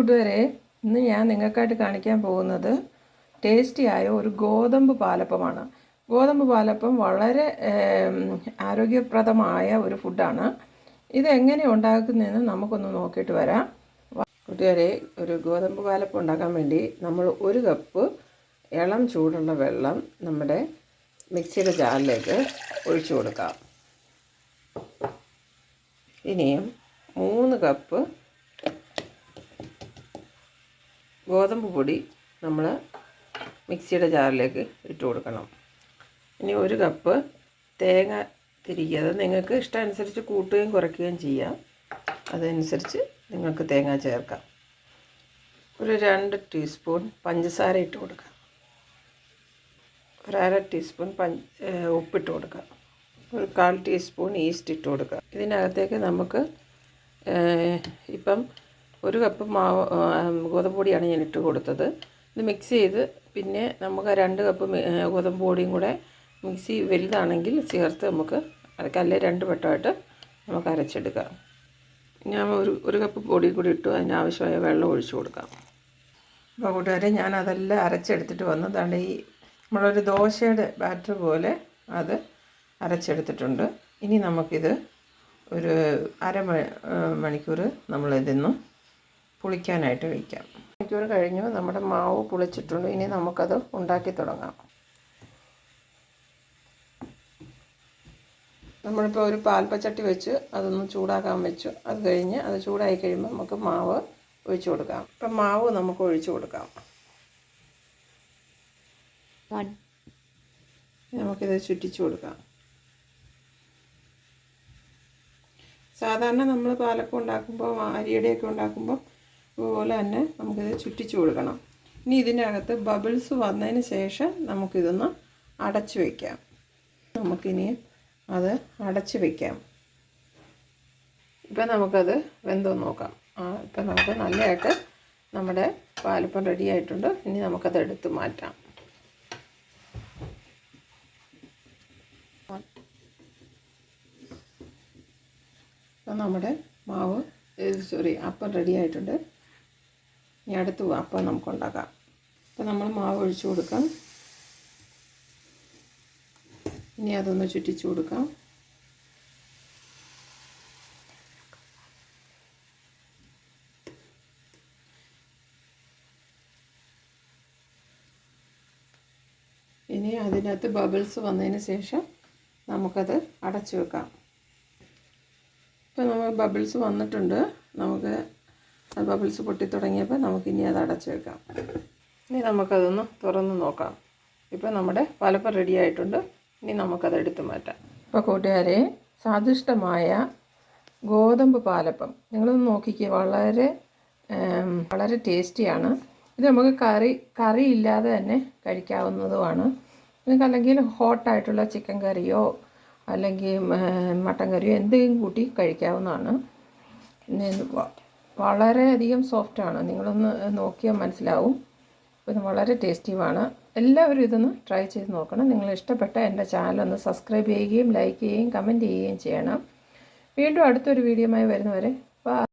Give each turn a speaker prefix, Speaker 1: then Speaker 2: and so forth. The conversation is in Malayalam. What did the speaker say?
Speaker 1: കൂട്ടുകാരെ ഇന്ന് ഞാൻ നിങ്ങൾക്കായിട്ട് കാണിക്കാൻ പോകുന്നത് ടേസ്റ്റിയായ ഒരു ഗോതമ്പ് പാലപ്പമാണ്. ഗോതമ്പ് പാലപ്പം വളരെ ആരോഗ്യപ്രദമായ ഒരു ഫുഡാണ്. ഇത് എങ്ങനെ ഉണ്ടാക്കുന്നതെന്ന് നമുക്കൊന്ന് നോക്കിയിട്ട് വരാം. കൂട്ടുകാരെ ഒരു ഗോതമ്പ് പാലപ്പം ഉണ്ടാക്കാൻ വേണ്ടി നമ്മൾ ഒരു കപ്പ് ഇളം ചൂടുള്ള വെള്ളം നമ്മുടെ മിക്സിയുടെ ജാറിലേക്ക് ഒഴിച്ചു കൊടുക്കാം. ഇനിയും മൂന്ന് കപ്പ് ഗോതമ്പ് പൊടി നമ്മൾ മിക്സിയുടെ ജാറിലേക്ക് ഇട്ട് കൊടുക്കണം. ഇനി ഒരു കപ്പ് തേങ്ങ തിരിക്കുക. അത് നിങ്ങൾക്ക് ഇഷ്ടമനുസരിച്ച് കൂട്ടുകയും കുറയ്ക്കുകയും ചെയ്യാം. അതനുസരിച്ച് നിങ്ങൾക്ക് തേങ്ങ ചേർക്കാം. ഒരു രണ്ട് ടീസ്പൂൺ പഞ്ചസാര ഇട്ട് കൊടുക്കാം. ഒരര ടീസ്പൂൺ പഞ്ച് ഉപ്പിട്ട് കൊടുക്കാം. ഒരു കാൽ ടീസ്പൂൺ ഈസ്റ്റ് ഇട്ട് കൊടുക്കുക ഇതിനകത്തേക്ക് നമുക്ക് ഇപ്പം ഒരു കപ്പ് മാവ് ഗോതമ്പൊടിയാണ് ഗോതമ്പ് പൊടിയാണ് ഞാൻ ഇട്ട് കൊടുത്തത്. ഇത് മിക്സ് ചെയ്ത് പിന്നെ നമുക്ക് രണ്ട് കപ്പ് ഗോതമ്പ് പൊടിയും കൂടെ മിക്സി വലുതാണെങ്കിൽ ചേർത്ത് നമുക്ക് അരക്കല്ലേ രണ്ട് വട്ടമായിട്ട് നമുക്ക് അരച്ചെടുക്കാം. ഞാൻ ഒരു ഒരു കപ്പ് പൊടിയും കൂടി ഇട്ടു അതിന് ആവശ്യമായ വെള്ളം ഒഴിച്ചു കൊടുക്കാം. അപ്പോൾ കൂട്ടുകാരെ ഞാൻ അതെല്ലാം അരച്ചെടുത്തിട്ട് വന്നു. അതാണ് ഈ നമ്മളൊരു ദോശയുടെ ബാറ്റർ പോലെ അത് അരച്ചെടുത്തിട്ടുണ്ട്. ഇനി നമുക്കിത് ഒരു അര മണിക്കൂർ നമ്മളിതിന്ന് പുളിക്കാനായിട്ട് വയ്ക്കാം മണിക്കൂർ കഴിഞ്ഞു. നമ്മുടെ മാവ് പുളിച്ചിട്ടുണ്ട്. ഇനി നമുക്കത് ഉണ്ടാക്കി തുടങ്ങാം. നമ്മളിപ്പോൾ ഒരു പാൽപ്പച്ചട്ടി വെച്ച് അതൊന്ന് ചൂടാക്കാൻ വെച്ചു. അത് കഴിഞ്ഞ് അത് ചൂടായി കഴിയുമ്പോൾ നമുക്ക് മാവ് ഒഴിച്ചു കൊടുക്കാം. ഇപ്പം മാവ് നമുക്ക് ഒഴിച്ചു കൊടുക്കാം. നമുക്കിത് ചുറ്റിച്ചു കൊടുക്കാം. സാധാരണ നമ്മൾ പാലപ്പം ഉണ്ടാക്കുമ്പോൾ അരിയുടെയൊക്കെ ഉണ്ടാക്കുമ്പോൾ അതുപോലെ തന്നെ നമുക്കിത് ചുറ്റിച്ചു കൊടുക്കണം. ഇനി ഇതിനകത്ത് ബബിൾസ് വന്നതിന് ശേഷം നമുക്കിതൊന്ന് അടച്ചു വയ്ക്കാം നമുക്കിനി അത് അടച്ചു വയ്ക്കാം ഇപ്പം നമുക്കത് വെന്തോ നോക്കാം. ഇപ്പം നമുക്ക് നല്ലതായിട്ട് നമ്മുടെ പാലപ്പം റെഡി ആയിട്ടുണ്ട്. ഇനി നമുക്കത് എടുത്ത് മാറ്റാം. നമ്മുടെ മാവ് സോറി അപ്പം റെഡി ആയിട്ടുണ്ട്. ഇനി അടുത്ത് അപ്പം നമുക്ക് ഉണ്ടാക്കാം അപ്പം നമ്മൾ മാവ് ഒഴിച്ചു കൊടുക്കാം. ഇനി അതൊന്ന് ചുറ്റിച്ചു കൊടുക്കാം. ഇനി അതിനകത്ത് ബബിൾസ് വന്നതിന് ശേഷം നമുക്കത് അടച്ചു വെക്കാം. ഇപ്പോൾ നമ്മൾ ബബിൾസ് വന്നിട്ടുണ്ട്. നമുക്ക് ബബിൾസ് പൊട്ടി തുടങ്ങിയപ്പോൾ നമുക്കിനി അത് അടച്ചു വെക്കാം. ഇനി നമുക്കതൊന്ന് തുറന്ന് നോക്കാം. ഇപ്പോൾ നമ്മുടെ പലപ്പം റെഡി ആയിട്ടുണ്ട്. ഇനി നമുക്കത് എടുത്തു മാറ്റാം. ഇപ്പോൾ കൂട്ടുകാരെ സ്വാദിഷ്ടമായ ഗോതമ്പ് പാലപ്പം. നിങ്ങളൊന്ന് നോക്കിക്കുക വളരെ വളരെ ടേസ്റ്റിയാണ്. ഇത് നമുക്ക് കറി കറി ഇല്ലാതെ തന്നെ കഴിക്കാവുന്നതുമാണ്. നിങ്ങൾക്ക് അല്ലെങ്കിൽ ഹോട്ടായിട്ടുള്ള ചിക്കൻ കറിയോ അല്ലെങ്കിൽ മട്ടൻ കറിയോ എന്തെങ്കിലും കൂട്ടി കഴിക്കാവുന്നതാണ്. വളരെയധികം സോഫ്റ്റാണ് നിങ്ങളൊന്ന് നോക്കിയാൽ മനസ്സിലാവും. ഇത് വളരെ ടേസ്റ്റീവാണ് എല്ലാവരും ഇതൊന്ന് ട്രൈ ചെയ്ത് നോക്കണം. നിങ്ങൾ ഇഷ്ടപ്പെട്ട എന്റെ ഒന്ന് സബ്സ്ക്രൈബ് ചെയ്യുകയും ലൈക്ക് ചെയ്യുകയും കമന്റ് ചെയ്യുകയും ചെയ്യണം. വീണ്ടും അടുത്തൊരു വീഡിയോയുമായി വരുന്നവരെ